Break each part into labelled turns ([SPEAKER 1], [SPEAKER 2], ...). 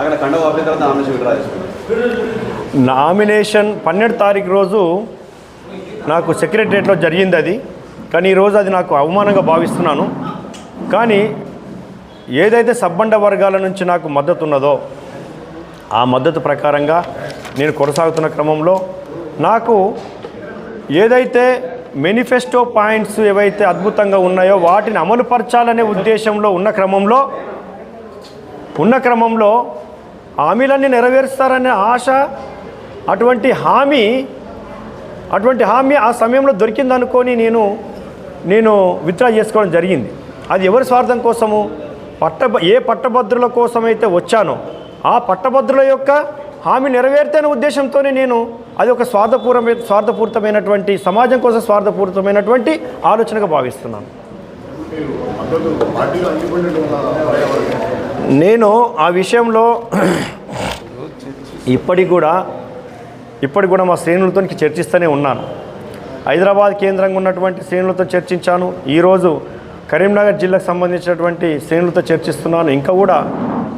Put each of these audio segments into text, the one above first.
[SPEAKER 1] అక్కడ కండవ ఆపిన తర్వాత నామినేషన్ విడ్రా
[SPEAKER 2] నామినేషన్ పన్నెండు తారీఖు రోజు నాకు సెక్రటరియట్లో జరిగింది అది. కానీ ఈరోజు అది నాకు అవమానంగా భావిస్తున్నాను. కానీ ఏదైతే సబ్బండ వర్గాల నుంచి నాకు మద్దతు ఉన్నదో ఆ మద్దతు ప్రకారంగా నేను కొనసాగుతున్న క్రమంలో నాకు ఏదైతే మేనిఫెస్టో పాయింట్స్ ఏవైతే అద్భుతంగా ఉన్నాయో వాటిని అమలుపరచాలనే ఉద్దేశంలో ఉన్న క్రమంలో ఉన్న క్రమంలో హామీలన్నీ నెరవేరుస్తారనే ఆశ అటువంటి హామీ అటువంటి హామీ ఆ సమయంలో దొరికిందనుకొని నేను నేను విత్డ్రా చేసుకోవడం జరిగింది. అది ఎవరి స్వార్థం కోసము? పట్ట ఏ పట్టభద్రుల కోసమైతే వచ్చానో ఆ పట్టభద్రుల యొక్క హామీ నెరవేర్తేనే ఉద్దేశంతోనే నేను అది ఒక స్వార్థపూర్వమైన స్వార్థపూరితమైనటువంటి సమాజం కోసం స్వార్థపూరితమైనటువంటి ఆలోచనగా భావిస్తున్నాను. నేను ఆ విషయంలో ఇప్పటికి కూడా ఇప్పటికి కూడా మా శ్రేణులతో చర్చిస్తూనే ఉన్నాను. హైదరాబాద్ కేంద్రంగా ఉన్నటువంటి శ్రేణులతో చర్చించాను. ఈరోజు కరీంనగర్ జిల్లాకు సంబంధించినటువంటి శ్రేణులతో చర్చిస్తున్నాను. ఇంకా కూడా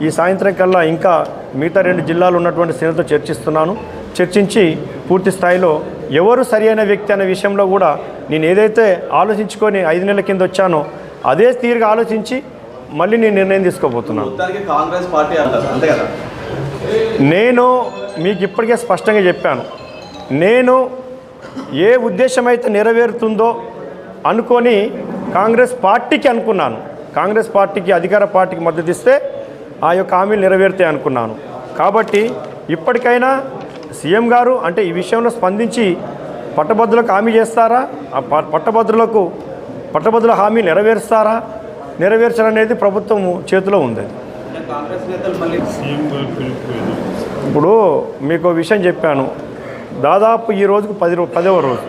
[SPEAKER 2] ఈ సాయంత్రం కల్లా ఇంకా మిగతా రెండు జిల్లాలు ఉన్నటువంటి శ్రేణులతో చర్చిస్తున్నాను. చర్చించి పూర్తి స్థాయిలో ఎవరు సరైన వ్యక్తి అనే విషయంలో కూడా నేను ఏదైతే ఆలోచించుకొని ఐదు నెలల కింద వచ్చానో అదే తీరుగా ఆలోచించి మళ్ళీ నేను నిర్ణయం తీసుకోబోతున్నాను
[SPEAKER 1] కాంగ్రెస్ పార్టీ అంతే కదా?
[SPEAKER 2] నేను మీకు ఇప్పటికే స్పష్టంగా చెప్పాను. నేను ఏ ఉద్దేశం అయితే నెరవేరుతుందో అనుకొని కాంగ్రెస్ పార్టీకి అనుకున్నాను. కాంగ్రెస్ పార్టీకి అధికార పార్టీకి మద్దతు ఇస్తే ఆ యొక్క హామీలు నెరవేరుతాయి అనుకున్నాను. కాబట్టి ఇప్పటికైనా సీఎం గారు అంటే ఈ విషయంలో స్పందించి పట్టభద్రులకు హామీ చేస్తారా? ఆ పట్టభద్రులకు పట్టభద్రుల హామీ నెరవేరుస్తారా? నెరవేర్చాలనేది ప్రభుత్వం చేతిలో ఉంది. ఇప్పుడు మీకు ఒక విషయం చెప్పాను. దాదాపు ఈ రోజుకు పది రో పదవ రోజు.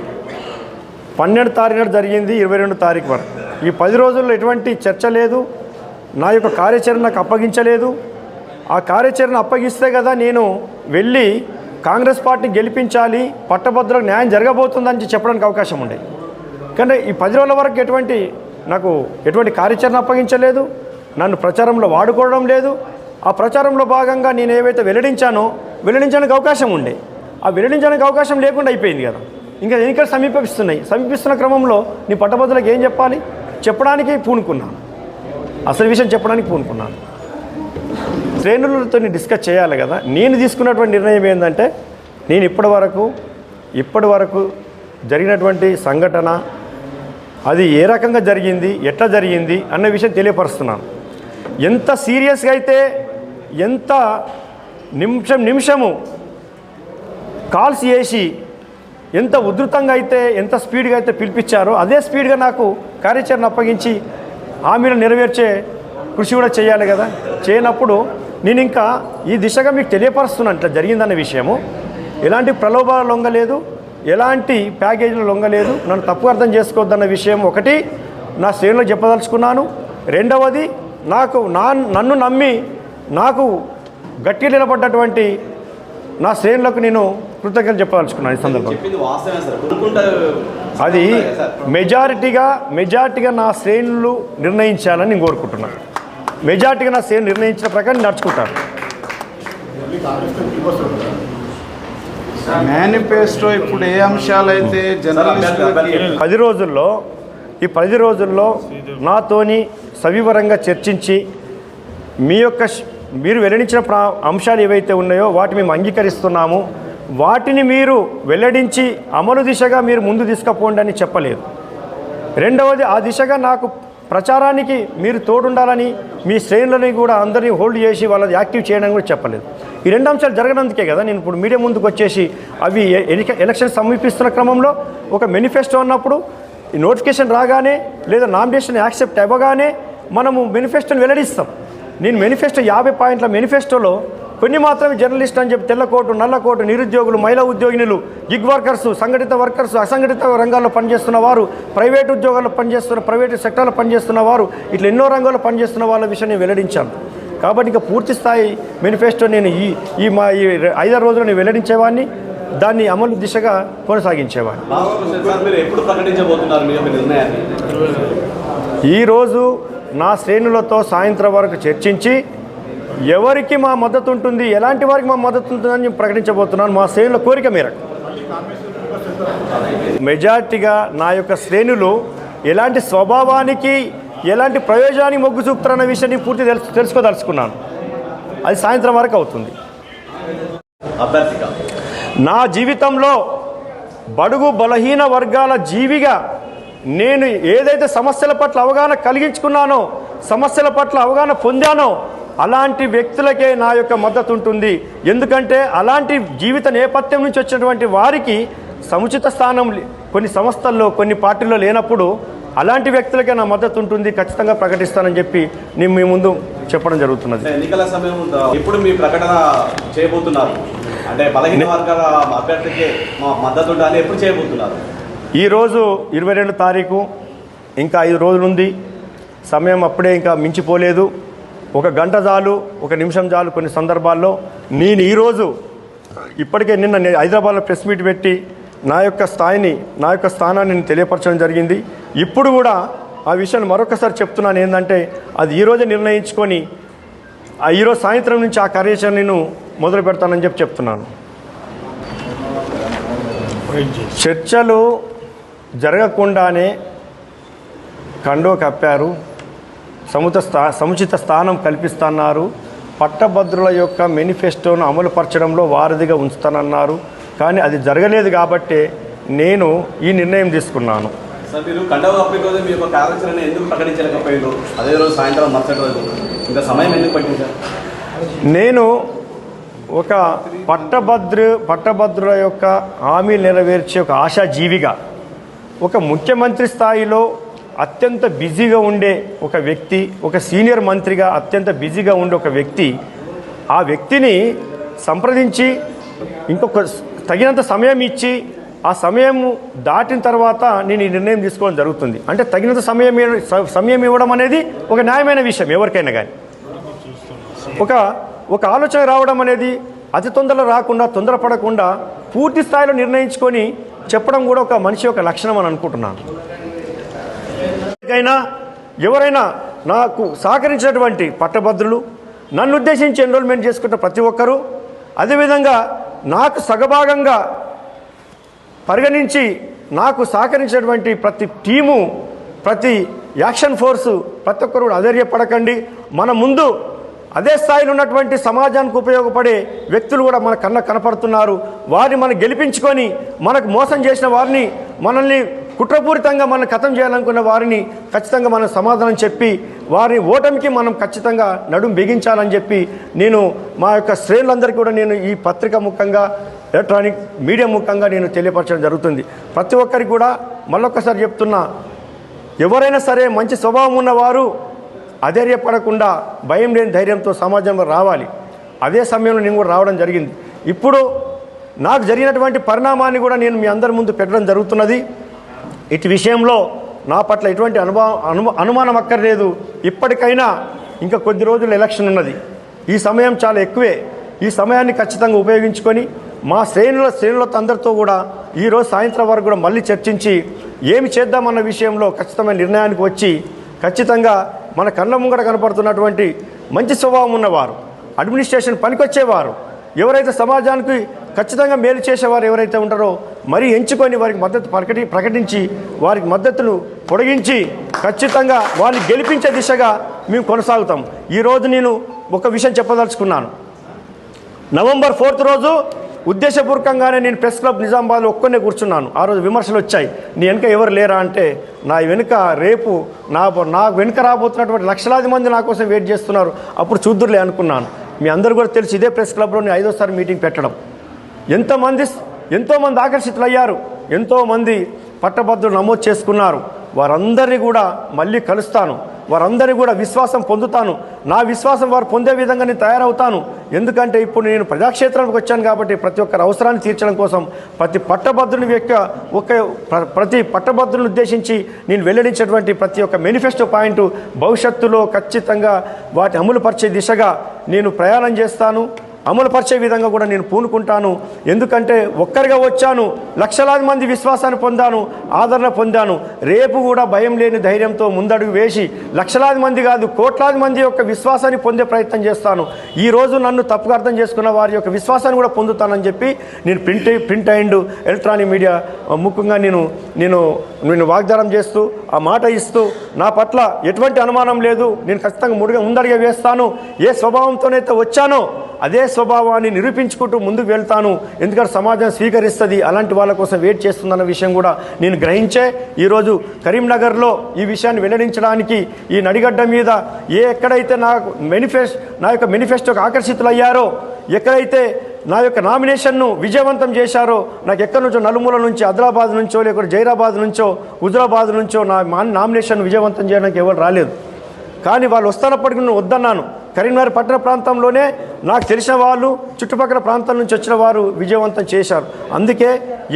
[SPEAKER 2] పన్నెండు తారీఖు నాడు జరిగింది ఇరవై రెండు తారీఖు వరకు. ఈ పది రోజుల్లో ఎటువంటి చర్చ లేదు. నా యొక్క కార్యాచరణ నాకు అప్పగించలేదు. ఆ కార్యాచరణ అప్పగిస్తే కదా నేను వెళ్ళి కాంగ్రెస్ పార్టీ గెలిపించాలి పట్టభద్రులకు న్యాయం జరగబోతుందని చెప్పడానికి అవకాశం ఉండేది. కానీ ఈ పది రోజుల వరకు ఎటువంటి నాకు ఎటువంటి కార్యాచరణ అప్పగించలేదు నన్ను ప్రచారంలో వాడుకోవడం లేదు. ఆ ప్రచారంలో భాగంగా నేను ఏవైతే వెల్లడించానో వెల్లడించడానికి అవకాశం ఉండే. ఆ వెల్లడించడానికి అవకాశం లేకుండా అయిపోయింది కదా. ఇంకా ఎన్నికలు సమీపిస్తున్నాయి. సమీపిస్తున్న క్రమంలో నీ పట్టభద్రులకు ఏం చెప్పాలి? చెప్పడానికి పూనుకున్నాను. అసలు విషయం చెప్పడానికి పూనుకున్నాను. శ్రేణులతో డిస్కస్ చేయాలి కదా. నేను తీసుకున్నటువంటి నిర్ణయం ఏంటంటే నేను ఇప్పటి వరకు ఇప్పటి వరకు జరిగినటువంటి సంఘటన అది ఏ రకంగా జరిగింది ఎట్లా జరిగింది అన్న విషయం తెలియపరుస్తున్నాను. ఎంత సీరియస్గా అయితే ఎంత నిమిషం నిమిషము కాల్స్ చేసి ఎంత ఉధృతంగా అయితే ఎంత స్పీడ్గా అయితే పిలిపించారో అదే స్పీడ్గా నాకు కార్యాచరణ అప్పగించి హామీలు నెరవేర్చే కృషి కూడా చేయాలి కదా. చేయనప్పుడు నేను ఇంకా ఈ దిశగా మీకు తెలియపరుస్తున్నాను ఇట్లా జరిగిందన్న విషయము. ఎలాంటి ప్రలోభాలు లొంగలేదు. ఎలాంటి ప్యాకేజీలు లొంగలేదు. నన్ను తప్పు అర్థం చేసుకోవద్దన్న విషయం ఒకటి నా శ్రేణులకు చెప్పదలుచుకున్నాను. రెండవది నాకు నా నన్ను నమ్మి నాకు గట్టి నిలబడ్డటువంటి నా శ్రేణులకు నేను కృతజ్ఞతలు చెప్పదలుచుకున్నాను ఈ సందర్భంగా
[SPEAKER 1] చెప్పింది వాస్తవమే సార్. కొనుక్కుంటా
[SPEAKER 2] అది మెజారిటీగా మెజారిటీగా నా శ్రేణులు నిర్ణయించాలని నేను కోరుకుంటున్నాను. మెజారిటీగా నా శ్రేణులు నిర్ణయించిన ప్రకారం నేను నడుచుకుంటాను.
[SPEAKER 3] మేనిఫెస్టో ఇప్పుడు ఏ అంశాలైతే జర్నలిస్టులకి
[SPEAKER 2] పది రోజుల్లో ఈ పది రోజుల్లో నాతోని సవివరంగా చర్చించి మీ యొక్క మీరు వెల్లడించిన ప్రా అంశాలు ఏవైతే ఉన్నాయో వాటి మేము అంగీకరిస్తున్నాము. వాటిని మీరు వెల్లడించి అమలు దిశగా మీరు ముందు తీసుకుపోండి అని చెప్పలేదు. రెండవది ఆ దిశగా నాకు ప్రచారానికి మీరు తోడుండాలని మీ శ్రేణులని కూడా అందరినీ హోల్డ్ చేసి వాళ్ళది యాక్టివ్ చేయడం కూడా చెప్పలేదు. ఈ రెండు అంశాలు జరగనందుకే కదా నేను ఇప్పుడు మీడియా ముందుకు వచ్చేసి అవి ఎలక్షన్ సమీపిస్తున్న క్రమంలో ఒక మేనిఫెస్టో అన్నప్పుడు ఈ నోటిఫికేషన్ రాగానే లేదా నామినేషన్ యాక్సెప్ట్ అవ్వగానే మనము మేనిఫెస్టోని వెల్లడిస్తాం. నేను మేనిఫెస్టో యాభై పాయింట్ల మేనిఫెస్టోలో కొన్ని మాత్రమే జర్నలిస్ట్ అని చెప్పి తెల్లకోటు నల్లకోటు నిరుద్యోగులు మహిళా ఉద్యోగినులు గిగ్ వర్కర్స్ సంఘటిత వర్కర్స్ అసంఘటిత రంగాల్లో పనిచేస్తున్న వారు ప్రైవేట్ ఉద్యోగాల్లో పనిచేస్తున్న ప్రైవేట్ సెక్టార్లో పనిచేస్తున్న వారు ఇట్లా ఎన్నో రంగాల్లో పనిచేస్తున్న వాళ్ళ విషయం నేను వెల్లడించాను. కాబట్టి ఇంకా పూర్తి స్థాయి మేనిఫెస్టో నేను ఈ ఈ మా ఈ ఐదారు రోజులు నేను వెల్లడించేవాడిని. దాన్ని అమలు దిశగా కొనసాగించేవాడిని. ఈరోజు నా శ్రేణులతో సాయంత్రం వరకు చర్చించి ఎవరికి మా మద్దతు ఉంటుంది ఎలాంటి వారికి మా మద్దతు ఉంటుందని నేను ప్రకటించబోతున్నాను. మా శ్రేణుల కోరిక మేరకు. మెజార్టీగా నా యొక్క శ్రేణులు ఎలాంటి స్వభావానికి ఎలాంటి ప్రయోజనానికి మొగ్గు చూపుతారన్న విషయాన్ని పూర్తి తెలుసు తెలుసుకోదలుచుకున్నాను. అది సాయంత్రం వరకు అవుతుంది. నా జీవితంలో బడుగు బలహీన వర్గాల జీవిగా నేను ఏదైతే సమస్యల పట్ల అవగాహన కలిగించుకున్నానో సమస్యల పట్ల అవగాహన పొందానో అలాంటి వ్యక్తులకే నా యొక్క మద్దతు ఉంటుంది ఎందుకంటే అలాంటి జీవిత నేపథ్యం నుంచి వచ్చినటువంటి వారికి సముచిత స్థానం కొన్ని సంస్థల్లో కొన్ని పార్టీల్లో లేనప్పుడు అలాంటి వ్యక్తులకే నా మద్దతు ఉంటుంది ఖచ్చితంగా ప్రకటిస్తానని చెప్పి నేను మీ ముందు చెప్పడం జరుగుతున్నది.
[SPEAKER 1] ఎన్నికల సమయం ఉందా? ఎప్పుడు మీ ప్రకటన చేయబోతున్నారు? అంటే బలహీన వర్గాల అభ్యర్థికి మా మద్దతు ఉండాలని ఎప్పుడు చేయబోతున్నారు?
[SPEAKER 2] ఈరోజు ఇరవై రెండు తారీఖు ఇంకా ఐదు రోజులు ఉంది. సమయం అప్పుడే ఇంకా మించిపోలేదు. ఒక గంట చాలు ఒక నిమిషం చాలు కొన్ని సందర్భాల్లో. నేను ఈరోజు ఇప్పటికే నిన్న నేను హైదరాబాద్లో ప్రెస్ మీట్ పెట్టి నా యొక్క స్థాయిని నా యొక్క స్థానాన్ని నేను తెలియపరచడం జరిగింది. ఇప్పుడు కూడా ఆ విషయాన్ని మరొకసారి చెప్తున్నాను ఏంటంటే అది ఈరోజే నిర్ణయించుకొని ఆ ఈరోజు సాయంత్రం నుంచి ఆ కార్యాచరణను నేను మొదలు పెడతానని చెప్పి చెప్తున్నాను. చర్చలు జరగకుండానే కండో కప్పారు. సముచిత స్థా సముచిత స్థానం కల్పిస్తున్నారు. పట్టభద్రుల యొక్క మేనిఫెస్టోను అమలుపరచడంలో వారధిగా ఉంచుతానన్నారు. కానీ అది జరగలేదు కాబట్టే నేను ఈ నిర్ణయం తీసుకున్నాను.
[SPEAKER 1] సార్ మీరు కండవ కప్పే రోజు మీ యొక్క కార్యాచరణ ఎందుకు ప్రకటించలేకపోయారు? అదే రోజు సాయంత్రం మరుసటి రోజు. ఇంకా సమయం ఎందుకు పట్టింది సార్?
[SPEAKER 2] నేను ఒక పట్టభద్రు పట్టభద్రుల యొక్క హామీ నెరవేర్చే ఒక ఆశాజీవిగా ఒక ముఖ్యమంత్రి స్థాయిలో అత్యంత బిజీగా ఉండే ఒక వ్యక్తి ఒక సీనియర్ మంత్రిగా అత్యంత బిజీగా ఉండే ఒక వ్యక్తి ఆ వ్యక్తిని సంప్రదించి ఇంకొక తగినంత సమయం ఇచ్చి ఆ సమయం దాటిన తర్వాత నేను ఈ నిర్ణయం తీసుకోవడం జరుగుతుంది. అంటే తగినంత సమయం సమయం ఇవ్వడం అనేది ఒక న్యాయమైన విషయం ఎవరికైనా కానీ ఒక ఒక ఆలోచన రావడం అనేది అతి తొందరలో రాకుండా తొందరపడకుండా పూర్తి స్థాయిలో నిర్ణయించుకొని చెప్పడం కూడా ఒక మనిషి యొక్క లక్షణం అని అనుకుంటున్నాను. ఎవరికైనా ఎవరైనా నాకు సహకరించినటువంటి పట్టభద్రులు నన్ను ఉద్దేశించి ఎన్రోల్మెంట్ చేసుకున్న ప్రతి ఒక్కరూ అదేవిధంగా నాకు సగభాగంగా పరిగణించి నాకు సహకరించినటువంటి ప్రతి టీము ప్రతి యాక్షన్ ఫోర్సు ప్రతి ఒక్కరు కూడా అధైర్యపడకండి. మన ముందు అదే స్థాయిలో ఉన్నటువంటి సమాజానికి ఉపయోగపడే వ్యక్తులు కూడా మన కన్న కనపడుతున్నారు. వారిని మనం గెలిపించుకొని మనకు మోసం చేసిన వారిని మనల్ని కుట్రపూరితంగా మనం కథం చేయాలనుకున్న వారిని ఖచ్చితంగా మనం సమాధానం చెప్పి వారి ఓటమికి మనం ఖచ్చితంగా నడుం బిగించాలని చెప్పి నేను మా యొక్క శ్రేణులందరికీ కూడా నేను ఈ పత్రిక ముఖంగా ఎలక్ట్రానిక్ మీడియా ముఖంగా నేను తెలియపరచడం జరుగుతుంది. ప్రతి ఒక్కరికి కూడా మళ్ళొక్కసారి చెప్తున్నా ఎవరైనా సరే మంచి స్వభావం ఉన్నవారు అధైర్యపడకుండా భయం లేని ధైర్యంతో సమాజంలో రావాలి. అదే సమయంలో నేను కూడా రావడం జరిగింది. ఇప్పుడు నాకు జరిగినటువంటి పరిణామాన్ని కూడా నేను మీ అందరి ముందు పెట్టడం జరుగుతున్నది. ఇటు విషయంలో నా పట్ల ఎటువంటి అనుభవం అను అనుమానం అక్కర్లేదు. ఇప్పటికైనా ఇంకా కొద్ది రోజులు ఎలక్షన్ ఉన్నది. ఈ సమయం చాలా ఎక్కువే. ఈ సమయాన్ని ఖచ్చితంగా ఉపయోగించుకొని మా శ్రేణుల శ్రేణులతో అందరితో కూడా ఈరోజు సాయంత్రం వరకు కూడా మళ్ళీ చర్చించి ఏమి చేద్దామన్న విషయంలో ఖచ్చితమైన నిర్ణయానికి వచ్చి ఖచ్చితంగా మన కళ్ళ ముంగట కనపడుతున్నటువంటి మంచి స్వభావం ఉన్నవారు అడ్మినిస్ట్రేషన్ పనికొచ్చేవారు ఎవరైతే సమాజానికి ఖచ్చితంగా మేలు చేసేవారు ఎవరైతే ఉంటారో మరీ ఎంచుకొని వారికి మద్దతు ప్రకటి ప్రకటించి వారికి మద్దతును పొడిగించి ఖచ్చితంగా వారిని గెలిపించే దిశగా మేము కొనసాగుతాం. ఈరోజు నేను ఒక విషయం చెప్పదలుచుకున్నాను. నవంబర్ ఫోర్త్ రోజు ఉద్దేశపూర్వకంగానే నేను ప్రెస్ క్లబ్ నిజామాబాద్లో ఒక్కనే కూర్చున్నాను. ఆ రోజు విమర్శలు వచ్చాయి. నీ వెనుక ఎవరు లేరా అంటే నా వెనుక రేపు నా నా వెనుక రాబోతున్నటువంటి లక్షలాది మంది నా కోసం వెయిట్ చేస్తున్నారు. అప్పుడు చూద్దురులే అనుకున్నాను. మీ అందరూ కూడా తెలిసి ఇదే ప్రెస్ క్లబ్లో నేను ఐదోసారి మీటింగ్ పెట్టడం. ఎంతమంది ఎంతోమంది ఆకర్షితులయ్యారు ఎంతోమంది పట్టభద్రులు నమోదు చేసుకున్నారు. వారందరినీ కూడా మళ్ళీ కలుస్తాను. వారందరినీ కూడా విశ్వాసం పొందుతాను. నా విశ్వాసం వారు పొందే విధంగా నేను తయారవుతాను. ఎందుకంటే ఇప్పుడు నేను ప్రజాక్షేత్రానికి వచ్చాను కాబట్టి ప్రతి ఒక్కరి అవసరాన్ని తీర్చడం కోసం ప్రతి పట్టభద్రుని యొక్క ఒక ప్ర- ప్రతి పట్టభద్రుని ఉద్దేశించి నేను వెల్లడించేటువంటి ప్రతి ఒక్క మేనిఫెస్టో పాయింట్ భవిష్యత్తులో ఖచ్చితంగా వాటి అమలుపరిచే దిశగా నేను ప్రయాణం చేస్తాను. అమలుపరిచే విధంగా కూడా నేను పూనుకుంటాను. ఎందుకంటే ఒక్కరిగా వచ్చాను లక్షలాది మంది విశ్వాసాన్ని పొందాను ఆదరణ పొందాను. రేపు కూడా భయం లేని ధైర్యంతో ముందడుగు వేసి లక్షలాది మంది కాదు కోట్లాది మంది యొక్క విశ్వాసాన్ని పొందే ప్రయత్నం చేస్తాను. ఈ రోజు నన్ను తప్పుగా అర్థం చేసుకున్న వారి యొక్క విశ్వాసాన్ని కూడా పొందుతానని చెప్పి నేను print print and electronic media ముఖ్యంగా నేను నేను నేను వాగ్దానం చేస్తూ ఆ మాట ఇస్తూ నా పట్ల ఎటువంటి అనుమానం లేదు. నేను ఖచ్చితంగా ముడిగా ముందడిగా వేస్తాను. ఏ స్వభావంతోనైతే వచ్చానో అదే స్వభావాన్ని నిరూపించుకుంటూ ముందుకు వెళ్తాను. ఎందుకంటే సమాజం స్వీకరిస్తుంది. అలాంటి వాళ్ళ కోసం వెయిట్ చేస్తుందన్న విషయం కూడా నేను గ్రహించే ఈరోజు కరీంనగర్లో ఈ విషయాన్ని వెల్లడించడానికి ఈ నడిగడ్డ మీద ఏ ఎక్కడైతే నాకు మేనిఫెస్ట్ నా యొక్క మేనిఫెస్టోకి ఆకర్షితులయ్యారో ఎక్కడైతే నా యొక్క నామినేషన్ను విజయవంతం చేశారో నాకు ఎక్కడి నుంచో నలుమూల నుంచి ఆదిలాబాద్ నుంచో లేకపోతే జైరాబాద్ నుంచో హుజరాబాద్ నుంచో నా మా నామినేషన్ విజయవంతం చేయడానికి ఎవరు రాలేదు. కానీ వాళ్ళు వస్తున్నప్పటికీ నేను వద్దన్నాను. కరీంనగర్ పట్టణ ప్రాంతంలోనే నాకు తెలిసిన వాళ్ళు చుట్టుపక్కల ప్రాంతం నుంచి వచ్చిన వారు విజయవంతం చేశారు. అందుకే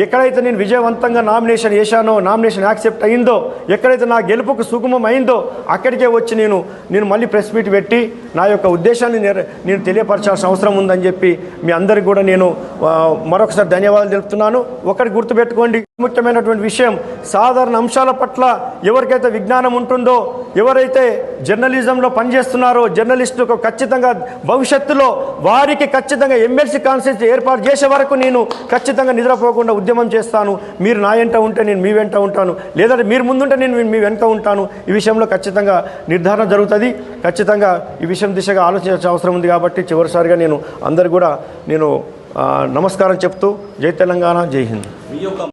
[SPEAKER 2] ఎక్కడైతే నేను విజయవంతంగా నామినేషన్ వేశానో నామినేషన్ యాక్సెప్ట్ అయిందో ఎక్కడైతే నా గెలుపుకు సుగమం అయిందో అక్కడికే వచ్చి నేను నేను మళ్ళీ ప్రెస్ మీట్ పెట్టి నా యొక్క ఉద్దేశాన్ని నేను తెలియపరచాల్సిన అవసరం ఉందని చెప్పి మీ అందరికి కూడా నేను మరొకసారి ధన్యవాదాలు తెలుపుతున్నాను. ఒకటి గుర్తుపెట్టుకోండి ముఖ్యమైనటువంటి విషయం సాధారణ అంశాల పట్ల ఎవరికైతే విజ్ఞానం ఉంటుందో ఎవరైతే జర్నలిజంలో పనిచేస్తున్నారో జర్నలిస్టులకు ఖచ్చితంగా భవిష్యత్తులో వారికి ఖచ్చితంగా ఎమ్మెల్సీ కాన్స్టిట్యూన్సీ ఏర్పాటు చేసే వరకు నేను ఖచ్చితంగా నిద్రపోకుండా ఉద్యమం చేస్తాను. మీరు నా వెంట ఉంటే నేను మీ వెంట ఉంటాను. లేదంటే మీరు ముందుంటే నేను మీ వెంట ఉంటాను. ఈ విషయంలో ఖచ్చితంగా నిర్ధారణ జరుగుతుంది. ఖచ్చితంగా ఈ విషయం దిశగా ఆలోచించాల్సిన అవసరం ఉంది కాబట్టి చివరిసారిగా నేను అందరు కూడా నేను నమస్కారం చెప్తూ జై తెలంగాణ జై హింద్.